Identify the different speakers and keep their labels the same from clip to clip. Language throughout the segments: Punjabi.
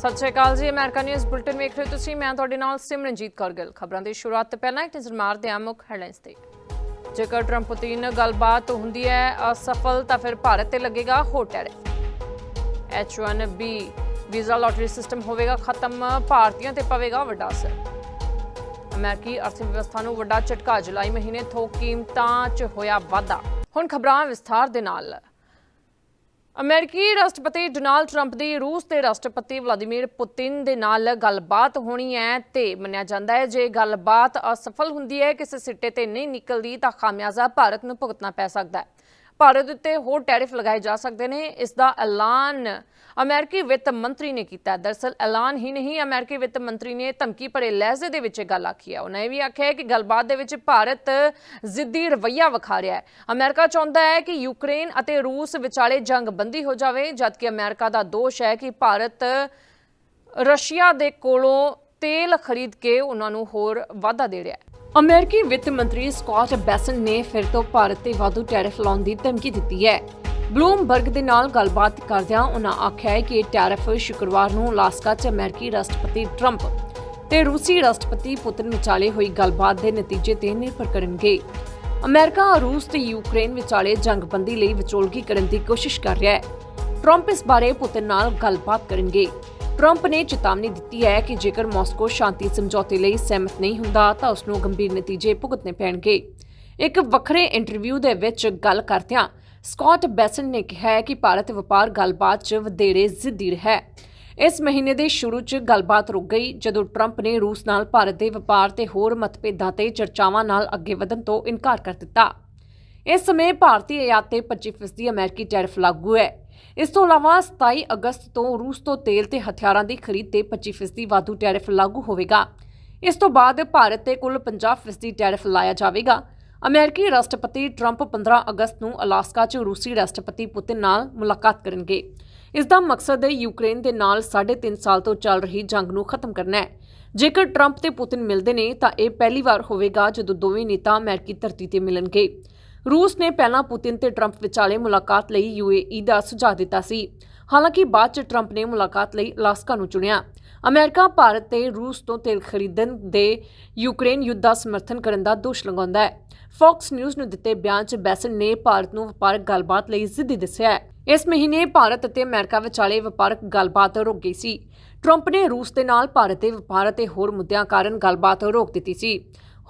Speaker 1: ਸਤਿ ਸ਼੍ਰੀ ਅਕਾਲ ਜੀ, ਅਮਰੀਕਾ ਨਿਊਜ਼ ਬੁਲਟਨ ਵੇਖ ਰਹੇ ਹੋ ਤੁਸੀਂ। ਮੈਂ ਤੁਹਾਡੇ ਨਾਲ ਸਿਮਰਨਜੀਤ ਕੌਰ ਗਿੱਲ। ਖਬਰਾਂ ਦੀ ਸ਼ੁਰੂਆਤ ਤੋਂ ਪਹਿਲਾਂ ਇੱਕ ਨਜ਼ਰ ਮਾਰਦੇ ਹਾਂ ਮੁੱਖ ਹੈਡਲਾਈਨਸ ਤੇ। ਜੇਕਰ ਟਰੰਪ ਪੁਤਿਨ ਗੱਲਬਾਤ ਹੁੰਦੀ ਹੈ ਅਸਫਲ ਤਾਂ ਫਿਰ ਭਾਰਤ ਤੇ ਲੱਗੇਗਾ ਹੋਰ tariff. H1B visa lottery system ਹੋਵੇਗਾ ਖਤਮ, ਭਾਰਤੀਆਂ ਤੇ ਪਵੇਗਾ ਵੱਡਾ ਅਸਰ। ਅਮਰੀਕੀ ਅਰਥ ਵਿਵਸਥਾ ਨੂੰ ਵੱਡਾ ਝਟਕਾ, ਜੁਲਾਈ ਮਹੀਨੇ ਥੋਕ ਕੀਮਤਾਂ 'ਚ ਹੋਇਆ ਵਾਧਾ। ਹੁਣ ਖਬਰਾਂ ਵਿਸਥਾਰ ਦੇ ਨਾਲ। ਅਮਰੀਕੀ ਰਾਸ਼ਟਰਪਤੀ ਡੋਨਾਲਡ ਟਰੰਪ ਦੀ ਰੂਸ ਦੇ ਰਾਸ਼ਟਰਪਤੀ ਵਲਾਦੀਮੀਰ ਪੁਤਿਨ ਦੇ ਨਾਲ ਗੱਲਬਾਤ ਹੋਣੀ ਹੈ ਤੇ ਮੰਨਿਆ ਜਾਂਦਾ ਹੈ, ਜੇ ਗੱਲਬਾਤ ਅਸਫਲ ਹੁੰਦੀ ਹੈ, ਕਿਸੇ ਸਿੱਟੇ ਤੇ ਨਹੀਂ ਨਿਕਲਦੀ, ਤਾਂ ਖਾਮਿਆਜ਼ਾ ਭਾਰਤ ਨੂੰ ਭੁਗਤਣਾ ਪੈ ਸਕਦਾ ਹੈ। ਭਾਰਤ ਉੱਤੇ ਹੋਰ ਟੈਰਿਫ ਲਗਾਏ ਜਾ ਸਕਦੇ ਨੇ। ਇਸ ਦਾ ਐਲਾਨ ਅਮਰੀਕੀ ਵਿੱਤ ਮੰਤਰੀ ਨੇ ਕੀਤਾ। ਹੈ। ਦਰਅਸਲ ਐਲਾਨ ਹੀ ਨਹੀਂ, ਅਮਰੀਕੀ ਵਿੱਤ ਮੰਤਰੀ ਨੇ ਧਮਕੀ ਭਰੇ ਲਹਿਜ਼ੇ ਦੇ ਵਿੱਚ ਇਹ ਗੱਲ ਆਖੀ ਹੈ। ਉਹਨਾਂ ਇਹ ਵੀ ਆਖਿਆ ਹੈ ਕਿ ਗੱਲਬਾਤ ਦੇ ਵਿੱਚ ਭਾਰਤ ਜ਼ਿੱਦੀ ਰਵੱਈਆ ਵਿਖਾ ਰਿਹਾ ਹੈ। ਅਮਰੀਕਾ ਚਾਹੁੰਦਾ ਹੈ ਕਿ ਯੂਕਰੇਨ ਅਤੇ ਰੂਸ ਵਿਚਾਲੇ ਜੰਗ ਬੰਦੀ ਹੋ ਜਾਵੇ, ਜਦਕਿ ਅਮਰੀਕਾ ਦਾ ਦੋਸ਼ ਹੈ ਕਿ ਭਾਰਤ ਰਸ਼ੀਆ ਦੇ ਕੋਲੋਂ ਤੇਲ ਖਰੀਦ ਕੇ ਉਹਨਾਂ ਨੂੰ ਹੋਰ ਵਾਧਾ ਦੇ ਰਿਹਾ ਹੈ। ਅਮਰੀਕੀ ਵਿੱਤ ਮੰਤਰੀ ਸਕਾਟ ਬੈਸਨ ਨੇ ਫਿਰ ਤੋਂ ਭਾਰਤ ਤੇ ਵਾਧੂ ਟੈਰਿਫ ਲਾਉਣ ਦੀ ਧਮਕੀ ਦਿੱਤੀ ਹੈ। ਬਲੂਮਬਰਗ ਦੇ ਨਾਲ ਗੱਲਬਾਤ ਕਰਦਿਆਂ ਉਹਨਾਂ ਆਖਿਆ ਹੈ ਕਿ ਇਹ ਟੈਰਿਫ ਸ਼ੁੱਕਰਵਾਰ ਨੂੰ ਅਲਾਸਕਾ 'ਚ ਅਮਰੀਕੀ ਰਾਸ਼ਟਰਪਤੀ ਟਰੰਪ ਤੇ ਰੂਸੀ ਰਾਸ਼ਟਰਪਤੀ ਪੁਤਿਨ ਵਿਚਾਲੇ ਹੋਈ ਗੱਲਬਾਤ ਦੇ ਨਤੀਜੇ ਤੇ ਨਿਰਭਰ ਕਰਨਗੇ। ਅਮਰੀਕਾ, ਰੂਸ ਤੇ ਯੂਕਰੇਨ ਵਿਚਾਲੇ ਜੰਗਬੰਦੀ ਲਈ ਵਿਚੋਲਗੀ ਕਰਨ ਦੀ ਕੋਸ਼ਿਸ਼ ਕਰ ਰਿਹਾ ਹੈ। ਟਰੰਪ ਇਸ ਬਾਰੇ ਪੁਤਿਨ ਨਾਲ ਗੱਲਬਾਤ ਕਰਨਗੇ। ਟਰੰਪ ਨੇ ਚੇਤਾਵਨੀ ਦਿੱਤੀ ਹੈ ਕਿ ਜੇਕਰ ਮਾਸਕੋ ਸ਼ਾਂਤੀ ਸਮਝੌਤੇ ਲਈ ਸਹਿਮਤ ਨਹੀਂ ਹੁੰਦਾ, ਤਾਂ ਉਸ ਨੂੰ ਗੰਭੀਰ ਨਤੀਜੇ ਭੁਗਤਣੇ ਪੈਣਗੇ। ਇੱਕ ਵੱਖਰੇ ਇੰਟਰਵਿਊ ਦੇ ਵਿੱਚ ਗੱਲ ਕਰਦਿਆਂ ਸਕਾਟ ਬੈਸਨ ਨੇ ਕਿਹਾ ਕਿ ਭਾਰਤ ਵਪਾਰ ਗੱਲਬਾਤ 'ਚ ਵਧੇਰੇ ਜ਼ਿੱਦੀ ਰਿਹਾ ਹੈ। ਇਸ ਮਹੀਨੇ ਦੇ ਸ਼ੁਰੂ 'ਚ ਗੱਲਬਾਤ ਰੁਕ ਗਈ, ਜਦੋਂ ਟਰੰਪ ਨੇ ਰੂਸ ਨਾਲ ਭਾਰਤ ਦੇ ਵਪਾਰ ਤੇ ਹੋਰ ਮਤਭੇਦਾਂ ਤੇ ਚਰਚਾਵਾਂ ਨਾਲ ਅੱਗੇ ਵਧਣ ਤੋਂ ਇਨਕਾਰ ਕਰ ਦਿੱਤਾ। ਇਸ ਸਮੇਂ ਭਾਰਤੀ ਆਯਾਤ ਤੇ 25% ਅਮਰੀਕੀ ਟੈਰਿਫ ਲਾਗੂ ਹੈ। ਇਸ ਤੋਂ ਇਲਾਵਾ 27 ਅਗਸਤ ਤੋਂ ਰੂਸ ਤੋਂ ਤੇਲ ਤੇ ਹਥਿਆਰਾਂ ਦੀ ਖਰੀਦ ਤੇ 25% ਵਾਧੂ ਟੈਰਿਫ ਲਾਗੂ ਹੋਵੇਗਾ। ਇਸ ਤੋਂ ਬਾਅਦ ਭਾਰਤ ਤੇ ਕੁੱਲ 50% ਟੈਰਿਫ ਲਾਇਆ ਜਾਵੇਗਾ। ਅਮਰੀਕੀ ਰਾਸ਼ਟਰਪਤੀ ਟਰੰਪ 15 ਅਗਸਤ ਨੂੰ ਅਲਾਸਕਾ 'ਚ ਰੂਸੀ ਰਾਸ਼ਟਰਪਤੀ ਪੁਤਿਨ ਨਾਲ ਮੁਲਾਕਾਤ ਕਰਨਗੇ। ਇਸ ਦਾ ਮਕਸਦ ਯੂਕਰੇਨ ਦੇ ਨਾਲ 3.5 ਸਾਲ ਤੋਂ ਚੱਲ ਰਹੀ ਜੰਗ ਨੂੰ ਖਤਮ ਕਰਨਾ ਹੈ। ਜੇਕਰ ਟਰੰਪ ਤੇ ਪੁਤਿਨ ਮਿਲਦੇ ਨੇ ਤਾਂ ਇਹ ਪਹਿਲੀ ਵਾਰ ਹੋਵੇਗਾ ਜਦੋਂ ਦੋਵੇਂ ਨੇਤਾ ਅਮਰੀਕੀ ਧਰਤੀ ਤੇ ਮਿਲਣਗੇ। ਰੂਸ ਨੇ ਪਹਿਲਾਂ ਪੁਤਿਨ ਤੇ ਟਰੰਪ ਵਿਚਾਲੇ ਮੁਲਾਕਾਤ ਲਈ ਯੂਏਈ ਦਾ ਸੁਝਾਅ ਦਿੱਤਾ ਸੀ। ਹਾਲਾਂਕਿ ਬਾਅਦ ਚ ਟਰੰਪ ਨੇ ਮੁਲਾਕਾਤ ਲਈ ਅਲਾਸਕਾ ਨੂੰ ਚੁਣਿਆ। ਅਮਰੀਕਾ, ਭਾਰਤ ਤੇ ਰੂਸ ਤੋਂ ਤੇਲ ਖਰੀਦਣ ਦੇ ਯੂਕਰੇਨ ਯੁੱਧ ਦਾ ਸਮਰਥਨ ਕਰਨ ਦਾ ਦੋਸ਼ ਲਗਾਉਂਦਾ ਹੈ। ਫੌਕਸ ਨਿਊਜ਼ ਨੂੰ ਦਿੱਤੇ ਬਿਆਨ 'ਚ ਬੈਸਨ ਨੇ ਭਾਰਤ ਨੂੰ ਵਪਾਰਕ ਗੱਲਬਾਤ ਲਈ ਜ਼ਿੱਦੀ ਦੱਸਿਆ ਹੈ। ਇਸ ਮਹੀਨੇ ਭਾਰਤ ਅਤੇ ਅਮਰੀਕਾ ਵਿਚਾਲੇ ਵਪਾਰਕ ਗੱਲਬਾਤ ਰੁਕ ਗਈ ਸੀ। ਟਰੰਪ ਨੇ ਰੂਸ ਦੇ ਨਾਲ ਭਾਰਤ ਦੇ ਵਪਾਰ ਅਤੇ ਹੋਰ ਮੁੱਦਿਆਂ ਕਾਰਨ ਗੱਲਬਾਤ ਰੋਕ ਦਿੱਤੀ ਸੀ।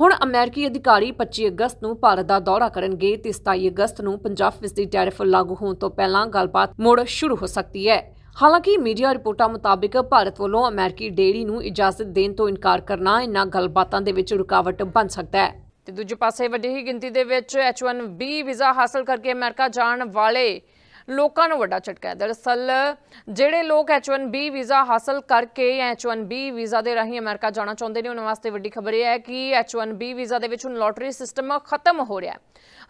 Speaker 1: ਹੁਣ ਅਮਰੀਕੀ ਅਧਿਕਾਰੀ 25 ਅਗਸਤ ਨੂੰ ਭਾਰਤ ਦਾ ਦੌਰਾ ਕਰਨਗੇ ਤੇ 27 ਅਗਸਤ ਨੂੰ 50% ਟੈਰਿਫ ਲਾਗੂ ਹੋਣ ਤੋਂ ਪਹਿਲਾਂ ਗੱਲਬਾਤ ਮੁੜ ਸ਼ੁਰੂ ਹੋ ਸਕਦੀ ਹੈ। ਹਾਲਾਂਕਿ ਮੀਡੀਆ ਰਿਪੋਰਟਾਂ ਮੁਤਾਬਕ ਭਾਰਤ ਵੱਲੋਂ ਅਮਰੀਕੀ ਡੇਅਰੀ ਨੂੰ ਇਜਾਜ਼ਤ ਦੇਣ ਤੋਂ ਇਨਕਾਰ ਕਰਨਾ ਇਨ੍ਹਾਂ ਗੱਲਬਾਤਾਂ ਦੇ ਵਿੱਚ ਰੁਕਾਵਟ ਬਣ ਸਕਦਾ ਹੈ। ਤੇ ਦੂਜੇ ਪਾਸੇ ਵੱਡੀ ਹੀ ਗਿਣਤੀ ਦੇ ਵਿੱਚ H1B ਵੀਜ਼ਾ ਹਾਸਲ ਕਰਕੇ ਅਮਰੀਕਾ ਜਾਣ ਵਾਲੇ ਲੋਕਾਂ ਨੂੰ ਵੱਡਾ ਝਟਕਾ ਹੈ। ਦਰਅਸਲ, ਜਿਹੜੇ ਲੋਕ H1B ਵੀਜ਼ਾ ਹਾਸਲ ਕਰਕੇ ਜਾਂ H1B ਵੀਜ਼ਾ ਦੇ ਰਾਹੀਂ ਅਮਰੀਕਾ ਜਾਣਾ ਚਾਹੁੰਦੇ ਨੇ, ਉਹਨਾਂ ਵਾਸਤੇ ਵੱਡੀ ਖਬਰ ਇਹ ਹੈ ਕਿ H1B ਵੀਜ਼ਾ ਦੇ ਵਿੱਚ ਹੁਣ ਲੋਟਰੀ ਸਿਸਟਮ ਖਤਮ ਹੋ ਰਿਹਾ ਹੈ।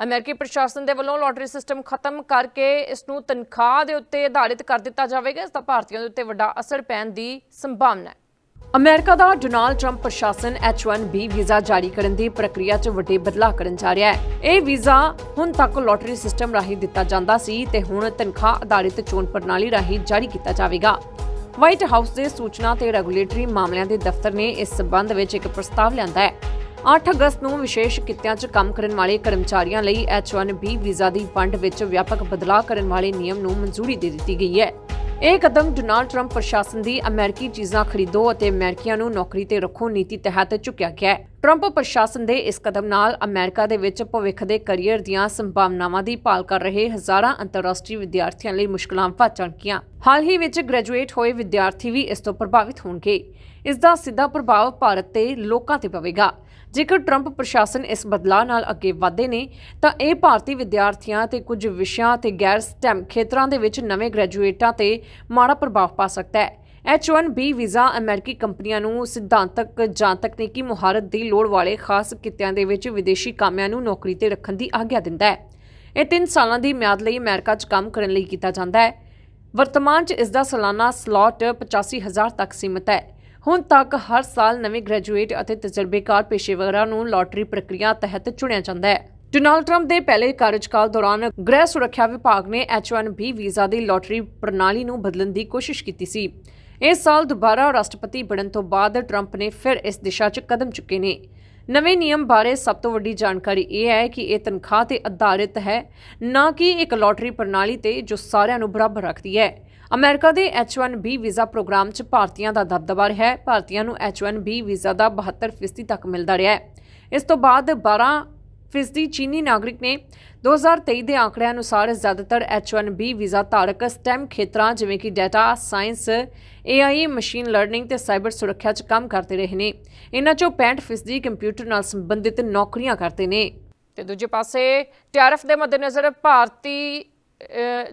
Speaker 1: ਅਮਰੀਕੀ ਪ੍ਰਸ਼ਾਸਨ ਦੇ ਵੱਲੋਂ ਲੋਟਰੀ ਸਿਸਟਮ ਖਤਮ ਕਰਕੇ ਇਸ ਨੂੰ ਤਨਖਾਹ ਦੇ ਉੱਤੇ ਆਧਾਰਿਤ ਕਰ ਦਿੱਤਾ ਜਾਵੇਗਾ। ਇਸ ਦਾ ਭਾਰਤੀਆਂ ਦੇ ਉੱਤੇ ਵੱਡਾ ਅਸਰ ਪੈਣ ਦੀ ਸੰਭਾਵਨਾ ਹੈ। ਅਮਰੀਕਾ ਦਾ ਡੋਨਾਲਡ ਟਰੰਪ ਪ੍ਰਸ਼ਾਸਨ H1B ਵੀਜ਼ਾ ਜਾਰੀ ਕਰਨ ਦੀ ਪ੍ਰਕਿਰਿਆ 'ਚ ਵੱਡੇ ਬਦਲਾਅ ਕਰਨ ਜਾ ਰਿਹਾ ਹੈ। ਇਹ ਵੀਜ਼ਾ ਹੁਣ ਤੱਕ ਲੋਟਰੀ ਸਿਸਟਮ ਰਾਹੀਂ ਦਿੱਤਾ ਜਾਂਦਾ ਸੀ ਤੇ ਹੁਣ ਤਨਖਾਹ ਆਧਾਰਿਤ ਚੋਣ ਪ੍ਰਣਾਲੀ ਰਾਹੀਂ ਜਾਰੀ ਕੀਤਾ ਜਾਵੇਗਾ। ਵਾਈਟ ਹਾਊਸ ਦੇ ਸੂਚਨਾ ਤੇ ਰੈਗੂਲੇਟਰੀ ਮਾਮਲਿਆਂ ਦੇ ਦਫ਼ਤਰ ਨੇ ਇਸ ਸਬੰਧ ਵਿੱਚ ਇੱਕ ਪ੍ਰਸਤਾਵ ਲਿਆਂਦਾ ਹੈ। 8 ਅਗਸਤ ਨੂੰ ਵਿਸ਼ੇਸ਼ ਕਿੱਤਿਆਂ 'ਚ ਕੰਮ ਕਰਨ ਵਾਲੇ ਕਰਮਚਾਰੀਆਂ ਲਈ H1B ਵੀਜ਼ਾ ਦੀ ਵੰਡ ਵਿੱਚ ਵਿਆਪਕ ਬਦਲਾਅ ਕਰਨ ਵਾਲੇ ਨਿਯਮ ਨੂੰ ਮਨਜ਼ੂਰੀ ਦੇ ਦਿੱਤੀ ਗਈ ਹੈ। ਇਹ ਕਦਮ ਡੋਨਾਲਡ ਟਰੰਪ ਪ੍ਰਸ਼ਾਸਨ ਦੀ ਅਮਰੀਕੀ ਚੀਜ਼ਾਂ ਖਰੀਦੋ ਅਤੇ ਅਮਰੀਕੀਆਂ ਨੂੰ ਨੌਕਰੀ ਤੇ ਰੱਖੋ ਨੀਤੀ ਤਹਿਤ ਚੁੱਕਿਆ ਗਿਆ ਹੈ। ਟਰੰਪ ਪ੍ਰਸ਼ਾਸਨ ਦੇ ਇਸ ਕਦਮ ਨਾਲ ਅਮਰੀਕਾ ਦੇ ਵਿੱਚ ਭਵਿੱਖ ਦੇ ਕੈਰੀਅਰ ਦੀਆਂ ਸੰਭਾਵਨਾਵਾਂ ਦੀ ਭਾਲ ਕਰ ਰਹੇ ਹਜ਼ਾਰਾਂ ਅੰਤਰਰਾਸ਼ਟਰੀ ਵਿਦਿਆਰਥੀਆਂ ਲਈ ਮੁਸ਼ਕਲਾਂ ਵੱਧ ਜਾਣਗੀਆਂ ਹਾਲ ਹੀ ਵਿੱਚ ਗ੍ਰੈਜੂਏਟ ਹੋਏ ਵਿਦਿਆਰਥੀ ਵੀ ਇਸ ਤੋਂ ਪ੍ਰਭਾਵਿਤ ਹੋਣਗੇ। ਇਸ ਦਾ ਸਿੱਧਾ ਪ੍ਰਭਾਵ ਭਾਰਤ ਤੇ ਲੋਕਾਂ ਤੇ ਪਵੇਗਾ। ਜੇਕਰ ਟਰੰਪ ਪ੍ਰਸ਼ਾਸਨ ਇਸ ਬਦਲਾਅ ਨਾਲ ਅੱਗੇ ਵਧਦੇ ਨੇ, ਤਾਂ ਇਹ ਭਾਰਤੀ ਵਿਦਿਆਰਥੀਆਂ ਤੇ ਕੁਝ ਵਿਸ਼ਿਆਂ ਤੇ ਗੈਰ ਸਟੈਮ ਖੇਤਰਾਂ ਦੇ ਵਿੱਚ ਨਵੇਂ ਗ੍ਰੈਜੂਏਟਾਂ ਤੇ ਮਾੜਾ ਪ੍ਰਭਾਵ ਪਾ ਸਕਦਾ ਹੈ। H1B ਵੀਜ਼ਾ ਅਮਰੀਕੀ ਕੰਪਨੀਆਂ ਨੂੰ ਸਿਧਾਂਤਕ ਜਾਂ ਤਕਨੀਕੀ ਮੁਹਾਰਤ ਦੀ ਲੋੜ ਵਾਲੇ ਖਾਸ ਕਿੱਤਿਆਂ ਦੇ ਵਿੱਚ ਵਿਦੇਸ਼ੀ ਕਾਮਿਆਂ ਨੂੰ ਨੌਕਰੀ ਤੇ ਰੱਖਣ ਦੀ ਆਗਿਆ ਦਿੰਦਾ ਹੈ। ਇਹ 3 ਸਾਲਾਂ ਦੀ ਮਿਆਦ ਲਈ ਅਮਰੀਕਾ 'ਚ ਕੰਮ ਕਰਨ ਲਈ ਕੀਤਾ ਜਾਂਦਾ ਹੈ। ਵਰਤਮਾਨ 'ਚ ਇਸ ਦਾ ਸਾਲਾਨਾ ਸਲਾਟ 85000 ਤੱਕ ਸੀਮਤ ਹੈ। ਹੁਣ ਤੱਕ ਹਰ ਸਾਲ ਨਵੇਂ ਗ੍ਰੈਜੂਏਟ ਅਤੇ ਤਜਰਬੇਕਾਰ ਪੇਸ਼ੇਵਰਾਂ ਨੂੰ ਲਾਟਰੀ ਪ੍ਰਕਿਰਿਆ ਤਹਿਤ ਚੁਣਿਆ ਜਾਂਦਾ ਹੈ। ਡੋਨਾਲਡ ਟਰੰਪ ਦੇ ਪਹਿਲੇ ਕਾਰਜਕਾਲ ਦੌਰਾਨ ਗ੍ਰਹਿ ਸੁਰੱਖਿਆ ਵਿਭਾਗ ਨੇ H1B ਵੀਜ਼ਾ ਦੀ ਲਾਟਰੀ ਪ੍ਰਣਾਲੀ ਨੂੰ ਬਦਲਣ ਦੀ ਕੋਸ਼ਿਸ਼ ਕੀਤੀ ਸੀ। ਇਸ ਸਾਲ ਦੁਬਾਰਾ ਰਾਸ਼ਟਰਪਤੀ ਬਣਨ ਤੋਂ ਬਾਅਦ ਟਰੰਪ ਨੇ ਫਿਰ ਇਸ ਦਿਸ਼ਾ 'ਚ ਕਦਮ ਚੁੱਕੇ ਨੇ। ਨਵੇਂ ਨਿਯਮ ਬਾਰੇ ਸਭ ਤੋਂ ਵੱਡੀ ਜਾਣਕਾਰੀ ਇਹ ਹੈ ਕਿ ਇਹ ਤਨਖਾਹ ਤੇ ਆਧਾਰਿਤ ਹੈ, ਨਾ ਕਿ ਇੱਕ ਲਾਟਰੀ ਪ੍ਰਣਾਲੀ ਤੇ ਜੋ ਸਾਰਿਆਂ ਨੂੰ ਬਰਾਬਰ ਰੱਖਦੀ ਹੈ। ਅਮਰੀਕਾ ਦੇ H1B ਵੀਜ਼ਾ ਪ੍ਰੋਗਰਾਮ 'ਚ ਭਾਰਤੀਆਂ ਦਾ ਦਬਦਬਾ ਰਿਹਾ ਹੈ। ਭਾਰਤੀਆਂ ਨੂੰ H1B ਵੀਜ਼ਾ ਦਾ 72% ਤੱਕ ਮਿਲਦਾ ਰਿਹਾ ਹੈ। ਇਸ ਤੋਂ ਬਾਅਦ 12 ਫੀਸਦੀ ਚੀਨੀ ਨਾਗਰਿਕ ਨੇ 2023 ਦੇ ਆંકੜਿਆਂ ਅਨੁਸਾਰ ਜ਼ਿਆਦਾਤਰ H1B ਵੀਜ਼ਾ ਧਾਰਕ STEM ਖੇਤਰਾਂ ਜਿਵੇਂ ਕਿ data science AI machine learning ਤੇ ਸਾਈਬਰ ਸੁਰੱਖਿਆ 'ਚ ਕੰਮ ਕਰਦੇ ਰਹੇ ਨੇ। ਇਹਨਾਂ 'ਚੋਂ 65 ਫੀਸਦੀ ਕੰਪਿਊਟਰ ਨਾਲ ਸੰਬੰਧਿਤ ਨੌਕਰੀਆਂ ਕਰਦੇ ਨੇ। ਤੇ ਦੂਜੇ ਪਾਸੇ ਟੈਰਫ ਦੇ ਮੱਦੇਨਜ਼ਰ ਭਾਰਤੀ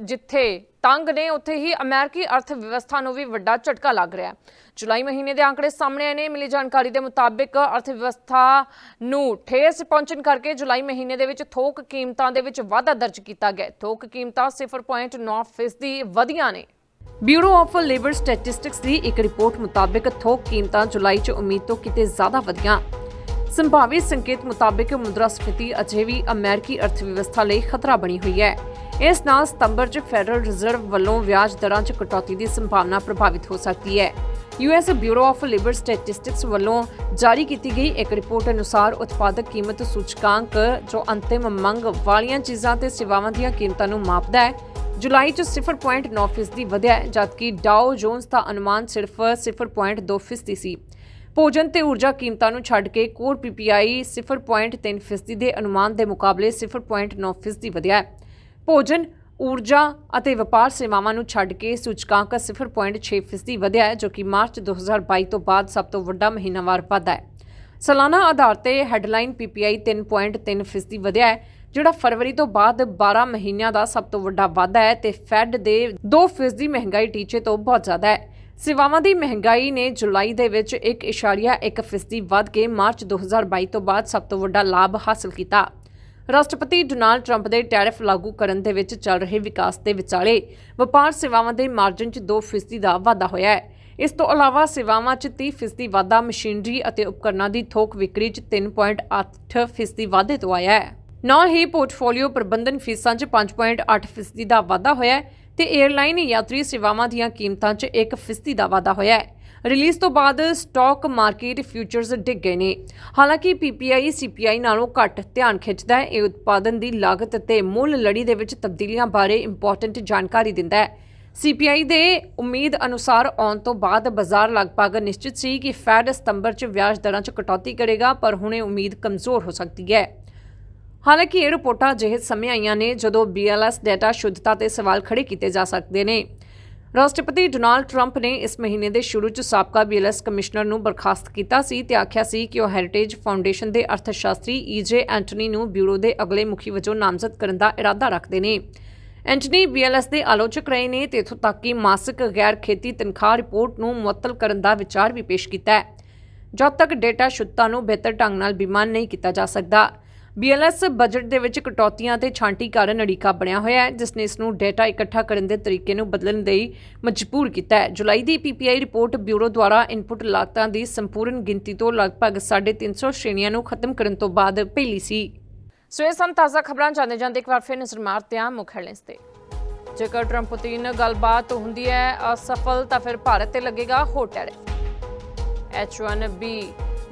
Speaker 1: ਜਿੱਥੇ ਤੰਗ ਨੇ, ਉੱਥੇ ਹੀ ਅਮਰੀਕੀ ਅਰਥ ਵਿਵਸਥਾ ਨੂੰ ਵੀ ਵੱਡਾ ਝਟਕਾ ਲੱਗ ਰਿਹਾ ਹੈ। ਜੁਲਾਈ ਮਹੀਨੇ ਦੇ ਆંકੜੇ ਸਾਹਮਣੇ ਆਏ ਨੇ। ਮਿਲੀ ਜਾਣਕਾਰੀ ਦੇ ਮੁਤਾਬਿਕ ਅਰਥ ਵਿਵਸਥਾ ਨੂੰ ਠੇਸ ਪਹੁੰਚਣ ਕਰਕੇ ਜੁਲਾਈ ਮਹੀਨੇ ਦੇ ਵਿੱਚ ਥੋਕ ਕੀਮਤਾਂ ਦੇ ਵਿੱਚ ਵਾਧਾ ਦਰਜ ਕੀਤਾ ਗਿਆ ਥੋਕ ਕੀਮਤਾਂ 0.9% ਵਧੀਆਂ ਨੇ। ਬਿਊਰੋ ਆਫ ਲੇਬਰ ਸਟੈਟਿਸਟਿਕਸ ਦੀ ਇੱਕ ਰਿਪੋਰਟ ਮੁਤਾਬਿਕ ਥੋਕ ਕੀਮਤਾਂ ਜੁਲਾਈ 'ਚ ਉਮੀਦ ਤੋਂ ਕਿਤੇ ਜ਼ਿਆਦਾ ਵਧੀਆਂ। ਸੰਭਾਵੀ ਸੰਕੇਤ ਮੁਤਾਬਿਕ ਮੁਦਰਾਸਫੀਤੀ ਅਜੇ ਵੀ ਅਮਰੀਕੀ ਅਰਥਵਿਵਸਥਾ ਲਈ ਖਤਰਾ ਬਣੀ ਹੋਈ ਹੈ। ਇਸ ਨਾਲ ਸਤੰਬਰ 'ਚ ਫੈਡਰਲ ਰਿਜ਼ਰਵ ਵੱਲੋਂ ਵਿਆਜ ਦਰਾਂ 'ਚ ਕਟੌਤੀ ਦੀ ਸੰਭਾਵਨਾ ਪ੍ਰਭਾਵਿਤ ਹੋ ਸਕਦੀ ਹੈ। US bureau of labour statistics ਵੱਲੋਂ ਜਾਰੀ ਕੀਤੀ ਗਈ ਇੱਕ ਰਿਪੋਰਟ ਅਨੁਸਾਰ ਉਤਪਾਦਕ ਕੀਮਤ ਸੂਚਕਾਂਕ ਜੋ ਅੰਤਿਮ ਮੰਗ ਵਾਲੀਆਂ ਚੀਜ਼ਾਂ ਤੇ ਸੇਵਾਵਾਂ ਦੀਆਂ ਕੀਮਤਾਂ ਨੂੰ ਮਾਪਦਾ ਹੈ, ਜੁਲਾਈ 'ਚ 0.9% ਦੀ ਵਧਿਆ ਜਦਕਿ ਡਾਓ ਜੋਨਸ ਦਾ ਅਨੁਮਾਨ ਸਿਰਫ 0.2% ਸੀ। ਭੋਜਨ ਤੇ ਊਰਜਾ ਕੀਮਤਾਂ ਨੂੰ ਛੱਡ ਕੇ ਕੋਰ ਪੀਪੀਆਈ 0.3% ਦੇ ਅਨੁਮਾਨ ਦੇ ਮੁਕਾਬਲੇ 0.9% ਵਧਿਆ ਹੈ। ਭੋਜਨ, ਊਰਜਾ ਅਤੇ ਵਪਾਰ ਸੇਵਾਵਾਂ ਨੂੰ ਛੱਡ ਕੇ ਸੂਚਕਾਂਕ 0.6% ਵਧਿਆ ਹੈ, ਜੋ ਕਿ ਮਾਰਚ 2022 ਤੋਂ ਬਾਅਦ ਸਭ ਤੋਂ ਵੱਡਾ ਮਹੀਨਾਵਾਰ ਵਾਧਾ ਹੈ। ਸਾਲਾਨਾ ਆਧਾਰ ਤੇ ਹੈਡਲਾਈਨ ਪੀਪੀਆਈ 3.3% ਵਧਿਆ ਹੈ, ਜਿਹੜਾ ਫਰਵਰੀ ਤੋਂ ਬਾਅਦ 12 ਮਹੀਨਿਆਂ ਦਾ ਸਭ ਤੋਂ ਵੱਡਾ ਵਾਧਾ ਹੈ ਤੇ ਫੈਡ ਦੇ 2% ਮਹਿੰਗਾਈ ਟੀਚੇ ਤੋਂ ਬਹੁਤ ਜ਼ਿਆਦਾ ਹੈ। ਸੇਵਾਵਾਂ ਦੀ ਮਹਿੰਗਾਈ ਨੇ ਜੁਲਾਈ ਦੇ ਵਿੱਚ 1.1% ਵੱਧ ਕੇ ਮਾਰਚ 2022 ਤੋਂ ਬਾਅਦ ਸਭ ਤੋਂ ਵੱਡਾ ਲਾਭ ਹਾਸਲ ਕੀਤਾ। ਰਾਸ਼ਟਰਪਤੀ ਡੋਨਾਲਡ ਟਰੰਪ ਦੇ ਟੈਰਿਫ ਲਾਗੂ ਕਰਨ ਦੇ ਵਿੱਚ ਚੱਲ ਰਹੇ ਵਿਕਾਸ ਦੇ ਵਿਚਾਲੇ ਵਪਾਰ ਸੇਵਾਵਾਂ ਦੇ ਮਾਰਜਨ 'ਚ 2% ਦਾ ਵਾਧਾ ਹੋਇਆ ਹੈ। ਇਸ ਤੋਂ ਇਲਾਵਾ ਸੇਵਾਵਾਂ 'ਚ 30% ਵਾਧਾ ਮਸ਼ੀਨਰੀ ਅਤੇ ਉਪਕਰਨਾਂ ਦੀ ਥੋਕ ਵਿਕਰੀ 'ਚ 3.8% ਵਾਧੇ ਤੋਂ ਆਇਆ ਹੈ। ਨਾਲ ਹੀ ਪੋਰਟਫੋਲੀਓ ਪ੍ਰਬੰਧਨ ਫੀਸਾਂ 'ਚ 5.8% ਦਾ ਵਾਧਾ ਹੋਇਆ ਹੈ ਤੇ 에ਅਰਲਾਈਨ ਯਾਤਰੀ ਸੇਵਾਵਾਂ ਦੀਆਂ ਕੀਮਤਾਂ 'ਚ 1% ਦਾ ਵਾਧਾ ਹੋਇਆ ਹੈ। ਰਿਲੀਜ਼ ਤੋਂ ਬਾਅਦ ਸਟਾਕ ਮਾਰਕੀਟ ਫਿਊਚਰਸ ਡਿੱਗ ਗਏ ਨੇ। ਹਾਲਾਂਕਿ ਪੀਪੀਆਈ ਸੀਪੀਆਈ ਨਾਲੋਂ ਘੱਟ ਧਿਆਨ ਖਿੱਚਦਾ ਹੈ। ਇਹ ਉਤਪਾਦਨ ਦੀ ਲਾਗਤ ਅਤੇ ਮੁੱਲ ਲੜੀ ਦੇ ਵਿੱਚ ਤਬਦੀਲੀਆਂ ਬਾਰੇ ਇੰਪੋਰਟੈਂਟ ਜਾਣਕਾਰੀ ਦਿੰਦਾ ਹੈ। ਸੀਪੀਆਈ ਦੇ ਉਮੀਦ ਅਨੁਸਾਰ ਆਉਣ ਤੋਂ ਬਾਅਦ ਬਾਜ਼ਾਰ ਲਗਭਗ ਨਿਸ਼ਚਿਤ ਸੀ ਕਿ ਫੈਡ ਸਤੰਬਰ 'ਚ ਵਿਆਜ ਦਰਾਂ 'ਚ ਕਟੌਤੀ ਕਰੇਗਾ, ਪਰ ਹੁਣ ਇਹ ਉਮੀਦ ਕਮਜ਼ੋਰ ਹੋ ਸਕਦੀ ਹੈ। ਹਾਲਾਂਕਿ ਇਹ ਰਿਪੋਰਟਾਂ ਅਜਿਹੇ ਸਮੇਂ ਆਈਆਂ ਨੇ ਜਦੋਂ BLS ਡਾਟਾ ਸ਼ੁੱਧਤਾ ਤੇ ਸਵਾਲ ਖੜੇ ਕੀਤੇ ਜਾ ਸਕਦੇ ਨੇ। ਰਾਸ਼ਟਰਪਤੀ ਡੋਨਾਲਡ ਟਰੰਪ ਨੇ ਇਸ ਮਹੀਨੇ ਦੇ ਸ਼ੁਰੂ 'ਚ ਸਾਬਕਾ BLS ਕਮਿਸ਼ਨਰ ਨੂੰ ਬਰਖਾਸਤ ਕੀਤਾ ਸੀ ਤੇ ਆਖਿਆ ਸੀ ਕਿ ਉਹ ਹੈਰੀਟੇਜ ਫਾਊਂਡੇਸ਼ਨ ਦੇ ਅਰਥਸ਼ਾਸਤਰੀ ਈਜੇ ਐਂਟਨੀ ਨੂੰ ਬਿਊਰੋ ਦੇ ਅਗਲੇ ਮੁਖੀ ਵਜੋਂ ਨਾਮਜ਼ਦ ਕਰਨ ਦਾ ਇਰਾਦਾ ਰੱਖਦੇ ਨੇ। ਐਂਟਨੀ BLS ਦੇ ਆਲੋਚਕ ਰਹੇ ਨੇ ਤੇ ਇੱਥੋਂ ਤੱਕ ਕਿ ਮਾਸਿਕ ਗੈਰ ਖੇਤੀ ਤਨਖਾਹ ਰਿਪੋਰਟ ਨੂੰ ਮੁਅੱਤਲ ਕਰਨ ਦਾ ਵਿਚਾਰ ਵੀ ਪੇਸ਼ ਕੀਤਾ ਹੈ। ਜਦ ਤੱਕ ਡੇਟਾ ਸ਼ੁੱਧਤਾ ਨੂੰ ਬਿਹਤਰ ਢੰਗ ਨਾਲ ਬੀਮਾਨ ਨਹੀਂ ਕੀਤਾ ਜਾ ਸਕਦਾ BLS ਬਜਟ ਦੇ ਵਿੱਚ ਕਟੌਤੀਆਂ ਤੇ ਛਾਂਟੀ ਕਾਰਨ ਅੜਿੱਕਾ ਬਣਿਆ ਹੋਇਆ ਹੈ ਜਿਸ ਨੇ ਇਸ ਨੂੰ ਡੇਟਾ ਇਕੱਠਾ ਕਰਨ ਦੇ ਤਰੀਕੇ ਨੂੰ ਬਦਲਣ ਲਈ ਮਜਬੂਰ ਕੀਤਾ ਹੈ। ਜੁਲਾਈ ਦੀ PPI ਰਿਪੋਰਟ ਬਿਊਰੋ ਦੁਆਰਾ ਇਨਪੁਟ ਲਾਗਤਾਂ ਦੀ ਸੰਪੂਰਨ ਗਿਣਤੀ ਤੋਂ ਲਗਭਗ 350 ਸ਼੍ਰੇਣੀਆਂ ਨੂੰ ਖਤਮ ਕਰਨ ਤੋਂ ਬਾਅਦ ਪਹਿਲੀ ਸੀ। ਸੋ ਇਹ ਸਨ ਤਾਜ਼ਾ ਖਬਰਾਂ ਜਾਣੇ ਜਾਂਦੇ ਇੱਕ ਵਾਰ ਫਿਰ ਨਜ਼ਰ ਮਾਰਦੇ ਹਾਂ ਮੁੱਖ ਹੈਡਲਾਈਨਸ ਤੇ। ਜੇਕਰ ਟਰੰਪ ਪੁਤਿਨ ਗੱਲਬਾਤ ਹੁੰਦੀ ਹੈ ਅਸਫਲ ਤਾਂ ਫਿਰ ਭਾਰਤ ਤੇ ਲੱਗੇਗਾ ਹੋਰ tariff H1B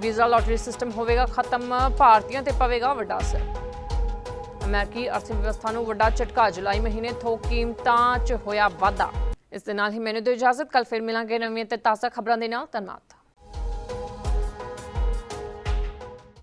Speaker 1: visa lottery system ਹੋਵੇਗਾ, ਖਤਮ ਭਾਰਤੀਆਂ ਤੇ ਪਵੇਗਾ ਵੱਡਾ ਅਸਰ। ਅਮਰੀਕੀ ਅਰਥ ਵਿਵਸਥਾ ਨੂੰ ਵੱਡਾ ਝਟਕਾ, ਜੁਲਾਈ ਮਹੀਨੇ ਥੋਕ ਕੀਮਤਾਂ 'ਚ ਹੋਇਆ ਵਾਧਾ। ਇਸ ਦੇ ਨਾਲ ਹੀ ਮੈਨੂੰ ਦਿਓ ਇਜਾਜ਼ਤ ਕੱਲ ਫਿਰ ਮਿਲਾਂਗੇ ਨਵੀਆਂ ਤੇ ਤਾਜ਼ਾ ਖਬਰਾਂ ਦੇ ਨਾਲ। ਧੰਨਵਾਦ।